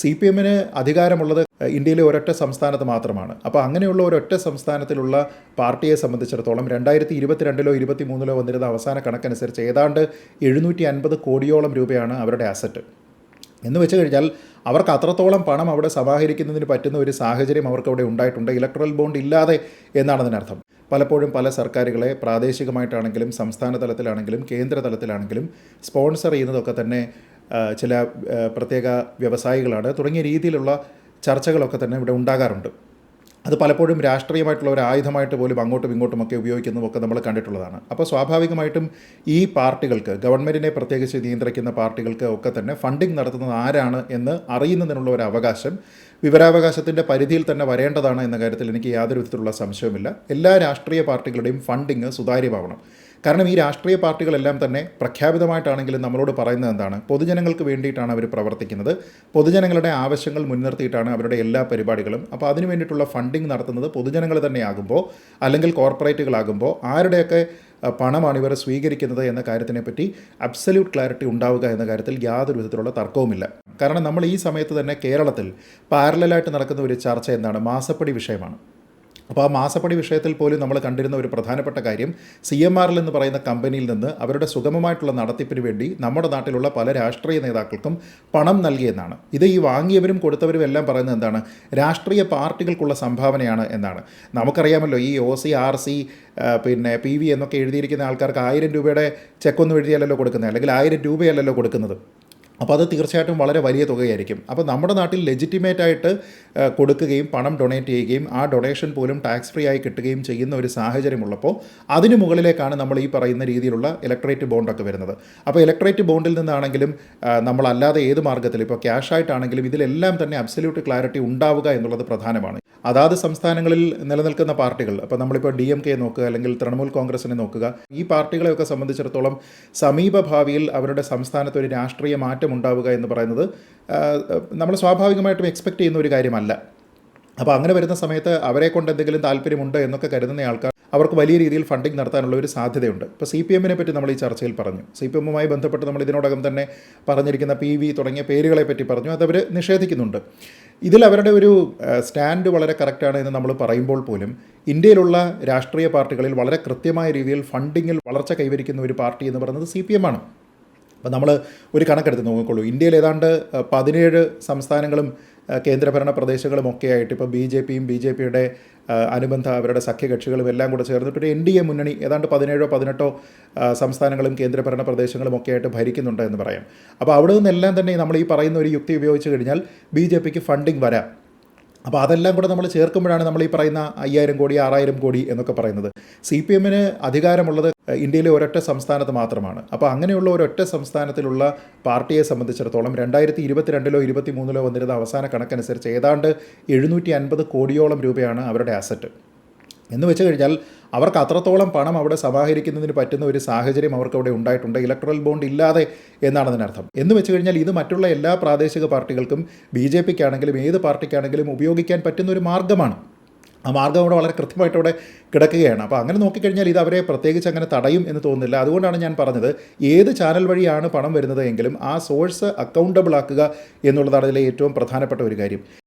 C P എമ്മിന് അധികാരമുള്ളത് ഇന്ത്യയിലെ ഒരൊറ്റ സംസ്ഥാനത്ത് മാത്രമാണ്. അപ്പോൾ അങ്ങനെയുള്ള ഒരൊറ്റ സംസ്ഥാനത്തിലുള്ള പാർട്ടിയെ സംബന്ധിച്ചിടത്തോളം രണ്ടായിരത്തി ഇരുപത്തിരണ്ടിലോ ഇരുപത്തി മൂന്നിലോ വന്നിരുന്ന അവസാന കണക്കനുസരിച്ച് ഏതാണ്ട് എഴുന്നൂറ്റി അൻപത് കോടിയോളം രൂപയാണ് അവരുടെ അസറ്റ്. എന്ന് വെച്ച് കഴിഞ്ഞാൽ അവർക്ക് അത്രത്തോളം പണം അവിടെ സമാഹരിക്കുന്നതിന് പറ്റുന്ന ഒരു സാഹചര്യം അവർക്ക് അവിടെ ഉണ്ടായിട്ടുണ്ട്. ഇലക്ട്രൽ ബോണ്ട് ഇല്ലാതെ എന്നാണ് അതിനർത്ഥം പലപ്പോഴും പല സർക്കാരുകളെ പ്രാദേശികമായിട്ടാണെങ്കിലും സംസ്ഥാന തലത്തിലാണെങ്കിലും കേന്ദ്ര തലത്തിലാണെങ്കിലും സ്പോൺസർ ചെയ്യുന്നതൊക്കെ തന്നെ ചില പ്രത്യേക വ്യവസായികളാണ് തുടങ്ങിയ രീതിയിലുള്ള ചർച്ചകളൊക്കെ തന്നെ ഇവിടെ ഉണ്ടാകാറുണ്ട്. അത് പലപ്പോഴും രാഷ്ട്രീയമായിട്ടുള്ള ഒരു ആയുധമായിട്ട് പോലും അങ്ങോട്ടും ഇങ്ങോട്ടുമൊക്കെ ഉപയോഗിക്കുന്നതൊക്കെ നമ്മൾ കണ്ടിട്ടുള്ളതാണ്. അപ്പോൾ സ്വാഭാവികമായിട്ടും ഈ പാർട്ടികൾക്ക് ഗവൺമെന്റിനെ പ്രത്യേകിച്ച് നിയന്ത്രിക്കുന്ന പാർട്ടികൾക്ക് ഒക്കെ തന്നെ ഫണ്ടിങ് നടത്തുന്നത് ആരാണ് എന്ന് അറിയുന്നതിനുള്ള ഒരു അവകാശം വിവരാവകാശത്തിന്റെ പരിധിയിൽ തന്നെ വരേണ്ടതാണ് എന്ന കാര്യത്തിൽ എനിക്ക് യാതൊരു വിധത്തിലുള്ള സംശയവുമില്ല. എല്ലാ രാഷ്ട്രീയ പാർട്ടികളുടെയും ഫണ്ടിങ് സുതാര്യമാവണം. കാരണം ഈ രാഷ്ട്രീയ പാർട്ടികളെല്ലാം തന്നെ പ്രഖ്യാപിതമായിട്ടാണെങ്കിലും നമ്മളോട് പറയുന്നത് എന്താണ്? പൊതുജനങ്ങൾക്ക് വേണ്ടിയിട്ടാണ് അവർ പ്രവർത്തിക്കുന്നത്. പൊതുജനങ്ങളുടെ ആവശ്യങ്ങൾ മുൻനിർത്തിയിട്ടാണ് അവരുടെ എല്ലാ പരിപാടികളും. അപ്പോൾ അതിനു വേണ്ടിയിട്ടുള്ള ഫണ്ടിങ് നടത്തുന്നത് പൊതുജനങ്ങൾ തന്നെയാകുമ്പോൾ അല്ലെങ്കിൽ കോർപ്പറേറ്റുകളാകുമ്പോൾ ആരുടെയൊക്കെ പണമാണ് ഇവർ സ്വീകരിക്കുന്നത് എന്ന കാര്യത്തിനെപ്പറ്റി അബ്സല്യൂട്ട് ക്ലാരിറ്റി ഉണ്ടാവുക എന്ന കാര്യത്തിൽ യാതൊരു വിധത്തിലുള്ള തർക്കവുമില്ല. കാരണം നമ്മൾ ഈ സമയത്ത് തന്നെ കേരളത്തിൽ പാരലായിട്ട് നടക്കുന്ന ഒരു ചർച്ച എന്താണ്? മാസപ്പടി വിഷയമാണ്. അപ്പോൾ ആ മാസപ്പടി വിഷയത്തിൽ പോലും നമ്മൾ കണ്ടിരുന്ന ഒരു പ്രധാനപ്പെട്ട കാര്യം സി എം ആറിൽ എന്ന് പറയുന്ന കമ്പനിയിൽ നിന്ന് അവരുടെ സുഗമമായിട്ടുള്ള നടത്തിപ്പിന് വേണ്ടി നമ്മുടെ നാട്ടിലുള്ള പല രാഷ്ട്രീയ നേതാക്കൾക്കും പണം നൽകിയെന്നാണ്. ഇത് ഈ വാങ്ങിയവരും കൊടുത്തവരും എല്ലാം പറയുന്നത് എന്താണ്? രാഷ്ട്രീയ പാർട്ടികൾക്കുള്ള സംഭാവനയാണ് എന്നാണ്. നമുക്കറിയാമല്ലോ ഈ ഒ സി ആർ സി പിന്നെ പി വി എന്നൊക്കെ എഴുതിയിരിക്കുന്ന ആൾക്കാർക്ക് ആയിരം രൂപയുടെ ചെക്കൊന്നും എഴുതിയല്ലല്ലോ കൊടുക്കുന്നത് അല്ലെങ്കിൽ ആയിരം രൂപയല്ലല്ലോ കൊടുക്കുന്നത്. അപ്പോൾ അത് തീർച്ചയായിട്ടും വളരെ വലിയ തുകയായിരിക്കും. അപ്പോൾ നമ്മുടെ നാട്ടിൽ ലെജിറ്റിമേറ്റ് ആയിട്ട് കൊടുക്കുകയും പണം ഡൊണേറ്റ് ചെയ്യുകയും ആ ഡൊണേഷൻ പോലും ടാക്സ് ഫ്രീ ആയി കിട്ടുകയും ചെയ്യുന്ന ഒരു സാഹചര്യമുള്ളപ്പോൾ അതിന് മുകളിലേക്കാണ് നമ്മൾ ഈ പറയുന്ന രീതിയിലുള്ള ഇലക്ട്രേറ്റ് ബോണ്ടൊക്കെ വരുന്നത്. അപ്പോൾ ഇലക്ട്രേറ്റ് ബോണ്ടിൽ നിന്നാണെങ്കിലും നമ്മളല്ലാതെ ഏത് മാർഗത്തിൽ ഇപ്പോൾ ക്യാഷ് ആയിട്ടാണെങ്കിലും ഇതിലെല്ലാം തന്നെ അബ്സല്യൂട്ട് ക്ലാരിറ്റി ഉണ്ടാവുക എന്നുള്ളത് പ്രധാനമാണ്. അതാത് സംസ്ഥാനങ്ങളിൽ നിലനിൽക്കുന്ന പാർട്ടികൾ അപ്പോൾ നമ്മളിപ്പോൾ ഡി എം കെ നോക്കുക അല്ലെങ്കിൽ തൃണമൂൽ കോൺഗ്രസിനെ നോക്കുക ഈ പാർട്ടികളെയൊക്കെ സംബന്ധിച്ചിടത്തോളം സമീപഭാവിയിൽ അവരുടെ സംസ്ഥാനത്ത് ഒരു രാഷ്ട്രീയ മാറ്റം ഉണ്ടാവുക എന്ന് പറയുന്നത് നമ്മൾ സ്വാഭാവികമായിട്ടും എക്സ്പെക്റ്റ് ചെയ്യുന്ന ഒരു കാര്യമല്ല. അപ്പോൾ അങ്ങനെ വരുന്ന സമയത്ത് അവരെ കൊണ്ട് എന്തെങ്കിലും താല്പര്യമുണ്ട് എന്നൊക്കെ കരുതുന്ന ആൾക്കാർ അവർക്ക് വലിയ രീതിയിൽ ഫണ്ടിങ് നടത്താനുള്ള ഒരു സാധ്യതയുണ്ട്. ഇപ്പോൾ സി പി എമ്മിനെ പറ്റി നമ്മൾ ഈ ചർച്ചയിൽ പറഞ്ഞു. സി പി എമ്മുമായി ബന്ധപ്പെട്ട് നമ്മൾ ഇതിനോടകം തന്നെ പറഞ്ഞിരിക്കുന്ന പി വി തുടങ്ങിയ പേരുകളെ പറ്റി പറഞ്ഞു. അതവർ നിഷേധിക്കുന്നുണ്ട്. ഇതിൽ അവരുടെ ഒരു സ്റ്റാൻഡ് വളരെ കറക്റ്റാണ് എന്ന് നമ്മൾ പറയുമ്പോൾ പോലും ഇന്ത്യയിലുള്ള രാഷ്ട്രീയ പാർട്ടികളിൽ വളരെ കൃത്യമായ രീതിയിൽ ഫണ്ടിങ്ങിൽ വളർച്ച കൈവരിക്കുന്ന ഒരു പാർട്ടി എന്ന് പറയുന്നത് സി പി എം ആണ്. അപ്പോൾ നമ്മൾ ഒരു കണക്കെടുത്ത് നോക്കിക്കോളൂ. ഇന്ത്യയിൽ ഏതാണ്ട് പതിനേഴ് സംസ്ഥാനങ്ങളും കേന്ദ്രഭരണ പ്രദേശങ്ങളും ഒക്കെ ആയിട്ട് ഇപ്പോൾ ബി ജെ പിയും ബി ജെ പിയുടെ അനുബന്ധ അവരുടെ സഖ്യകക്ഷികളും എല്ലാം കൂടെ ചേർന്നിട്ട് ഒരു എൻ ഡി എ മുന്നണി ഏതാണ്ട് പതിനേഴോ പതിനെട്ടോ സംസ്ഥാനങ്ങളും കേന്ദ്രഭരണ പ്രദേശങ്ങളും ഒക്കെ ആയിട്ട് ഭരിക്കുന്നുണ്ട് എന്ന് പറയാം. അപ്പോൾ അവിടെ നിന്നെല്ലാം തന്നെ നമ്മൾ ഈ പറയുന്ന ഒരു യുക്തി ഉപയോഗിച്ച് കഴിഞ്ഞാൽ ബി ജെ പിക്ക് ഫണ്ടിങ് വരാം. അപ്പോൾ അതെല്ലാം കൂടെ നമ്മൾ ചേർക്കുമ്പോഴാണ് നമ്മൾ ഈ പറയുന്ന അയ്യായിരം കോടി ആറായിരം കോടി എന്നൊക്കെ പറയുന്നത്. സി പി എമ്മിന് അധികാരമുള്ളത് ഇന്ത്യയിലെ ഒരൊറ്റ സംസ്ഥാനത്ത് മാത്രമാണ്. അപ്പോൾ അങ്ങനെയുള്ള ഒരൊറ്റ സംസ്ഥാനത്തിലുള്ള പാർട്ടിയെ സംബന്ധിച്ചിടത്തോളം രണ്ടായിരത്തി ഇരുപത്തിരണ്ടിലോ ഇരുപത്തി മൂന്നിലോ വന്നിരുന്ന അവസാന കണക്കനുസരിച്ച് ഏതാണ്ട് എഴുന്നൂറ്റി അൻപത് കോടിയോളം രൂപയാണ് അവരുടെ അസറ്റ്. എന്ന് വെച്ച് കഴിഞ്ഞാൽ അവർക്ക് അത്രത്തോളം പണം അവിടെ സമാഹരിക്കുന്നതിന് പറ്റുന്ന ഒരു സാഹചര്യം അവർക്ക് അവിടെ ഉണ്ടായിട്ടുണ്ട്. ഇലക്ട്രൽ ബോണ്ട് ഇല്ലാതെ എന്നാണ് അതിനർത്ഥം എന്ന് വെച്ച് കഴിഞ്ഞാൽ ഇത് മറ്റുള്ള എല്ലാ പ്രാദേശിക പാർട്ടികൾക്കും ബി ജെ പിക്കാണെങ്കിലും ഏത് പാർട്ടിക്കാണെങ്കിലും ഉപയോഗിക്കാൻ പറ്റുന്ന ഒരു മാർഗമാണ് ആ മാർഗം അവിടെ വളരെ കൃത്യമായിട്ട് അവിടെ കിടക്കുകയാണ്. അപ്പോൾ അങ്ങനെ നോക്കിക്കഴിഞ്ഞാൽ ഇത് അവരെ പ്രത്യേകിച്ച് അങ്ങനെ തടയും എന്ന് തോന്നുന്നില്ല. അതുകൊണ്ടാണ് ഞാൻ പറഞ്ഞത് ഏത് ചാനൽ വഴിയാണ് പണം വരുന്നത് എങ്കിലും ആ സോഴ്സ് അക്കൗണ്ടബിൾ ആക്കുക എന്നുള്ളതാണ് ഇതിലെ ഏറ്റവും പ്രധാനപ്പെട്ട ഒരു കാര്യം.